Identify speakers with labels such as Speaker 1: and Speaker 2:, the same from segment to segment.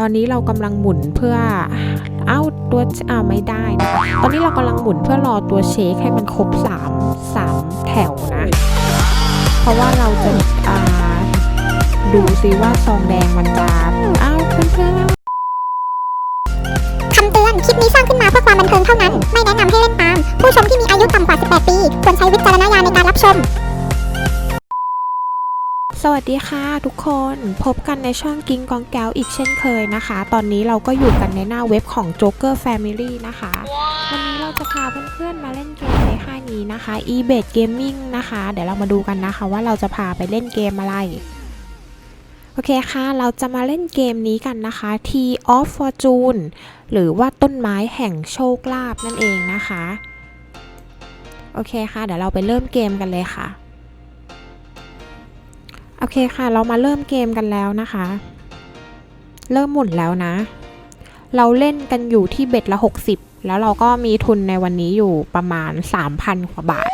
Speaker 1: ตอนนี้เรากำลังหมุนเพื่อ เอ้าตัวอ่าไม่ได้นะคะตอนนี้เรากำลังหมุนเพื่อรอตัวเชคให้มันครบสามสามแถวนะ เพราะว่าเราจะอ่าดูซิว่าซองแดงมันจะเอ้าเพื่อนๆ
Speaker 2: คำเตือนคลิปนี้สร้างขึ้นมาเพื่อความบันเทิงเท่านั้น ไม่แนะนำให้เล่นตาม ผู้ชมที่มีอายุต่ำกว่า 18 ปี ควรใช้วิจารณญาณในการรับชม
Speaker 1: สวัสดีค่ะทุกคนพบกันในช่องกิงกองแก้วอีกเช่นเคยนะคะ ตอนนี้เราก็อยู่กันในหน้าเว็บของ Joker Family นะคะ วันนี้เราจะพาเพื่อนๆมาเล่นเกมในค่ายนี้นะคะ e b e t Gaming นะคะ เดี๋ยวเรามาดูกันนะคะว่าเราจะพาไปเล่นเกมอะไร โอเคค่ะ เราจะมาเล่นเกมนี้กันนะคะ T of Fortune หรือว่าต้นไม้แห่งโชคลาภนั่นเองนะคะ โอเคค่ะ เดี๋ยวเราไปเริ่มเกมกันเลยค่ะ โอเคค่ะ เรามาเริ่มเกมกันแล้วนะคะ เริ่มหมุนแล้วนะ เราเล่นกันอยู่ที่เบ็ดละ 60 แล้วเราก็มีทุนในวันนี้อยู่ประมาณ 3,000กว่าบาท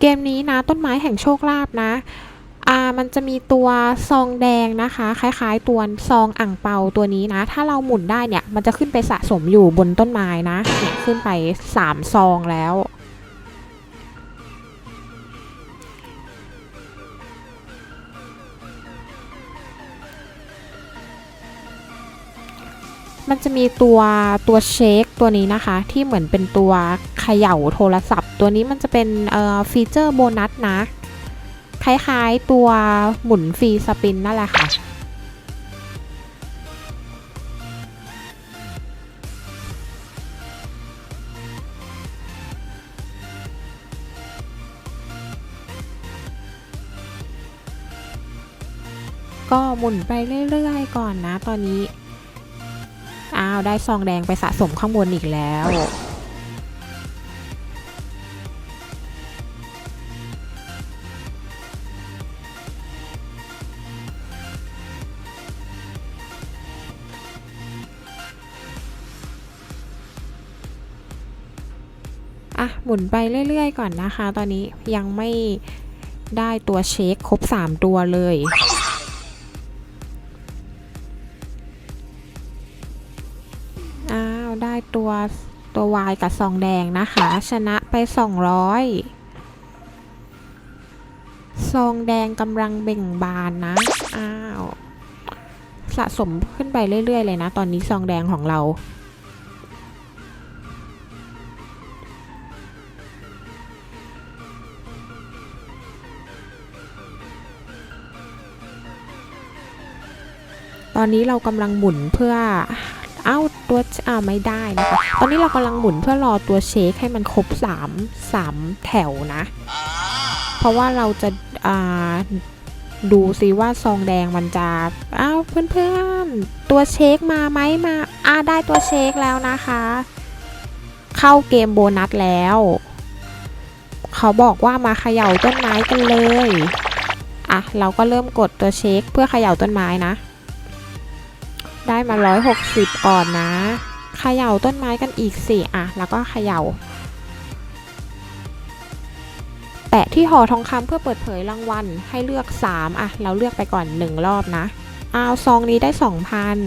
Speaker 1: เกมนี้นะต้นไม้แห่งโชคลาภนะอ่ามันจะมีตัวซองแดงนะคะ คล้ายๆตัวซองอ่างเปาตัวนี้นะ ถ้าเราหมุนได้เนี่ย มันจะขึ้นไปสะสมอยู่บนต้นไม้นะเนี่ยขึ้นไป 3 ซองแล้ว มันจะมีตัวตัวเชคตัวนี้นะคะ ที่เหมือนเป็นตัวเขย่าโทรศัพท์ ตัวนี้มันจะเป็นเอ่อฟีเจอร์โบนัสนะ คล้ายๆตัวหมุนฟรีสปินนั่นแหละค่ะก็หมุนไปเรื่อยๆก่อนนะ ตอนนี้ อ้าวได้ซองแดงไปสะสมข้างบนอีกแล้วอะหมุนไปเรื่อย ๆ ก่อนนะคะ ตอนนี้ยังไม่ได้ตัวเช็คครบ 3 ตัวเลย ตัวตัววายกับซองแดงนะคะ ชนะไป 200 ซองแดงกำลังเบ่งบานนะ อ้าว สะสมขึ้นไปเรื่อย ๆ เลยนะ ตอนนี้ซองแดงของเราตอนนี้เรากำลังหมุนเพื่อ เอ้าตัวอ่าไม่ได้นะคะ ตอนนี้เรากำลังหมุนเพื่อรอตัวเชคให้มันครบ3 3แถวนะ เพราะว่าเราจะอ่าดูซิว่าซองแดงมันจะอ้าวเพื่อนๆ ตัวเชคมาไหมมาอ่าได้ตัวเชคแล้วนะคะ เข้าเกมโบนัสแล้ว เขาบอกว่ามาเขย่าต้นไม้กันเลย อะ เราก็เริ่มกดตัวเช็คเพื่อเขย่าต้นไม้นะ ได้มา 160 ก่อนนะเขย่าต้นไม้กันอีกสิอะ แล้วก็เขย่า แปะที่ห่อทองคำเพื่อเปิดเผยรางวัลให้เลือก 3 อะ เราเลือกไปก่อน 1 รอบนะเอาซองนี้ได้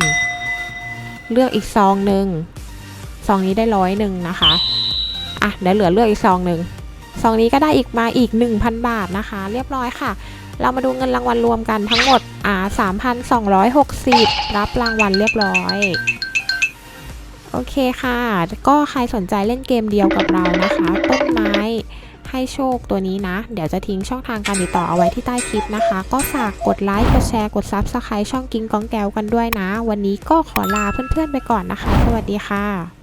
Speaker 1: 2,000 เลือกอีกซองหนึ่งซองนี้ได้ร้อยหนึ่งนะคะ อะเดี๋ยวเหลือเลือกอีกซองหนึ่งซองนี้ก็ได้อีกมาอีก 1,000 บาทนะคะ เรียบร้อยค่ะ เรามาดูเงินรางวัลรวมกันทั้งหมดอ่า3,260 รับรางวัลเรียบร้อย โอเคค่ะ ก็ใครสนใจเล่นเกมเดียวกับเรานะคะ ต้นไม้ให้โชคตัวนี้นะ เดี๋ยวจะทิ้งช่องทางการติดต่อเอาไว้ที่ใต้คลิปนะคะ ก็ฝากกดไลค์ กดแชร์ กด Subscribe ช่องกิงก้องแก้วกันด้วยนะ วันนี้ก็ขอลาเพื่อนๆไปก่อนนะคะ สวัสดีค่ะ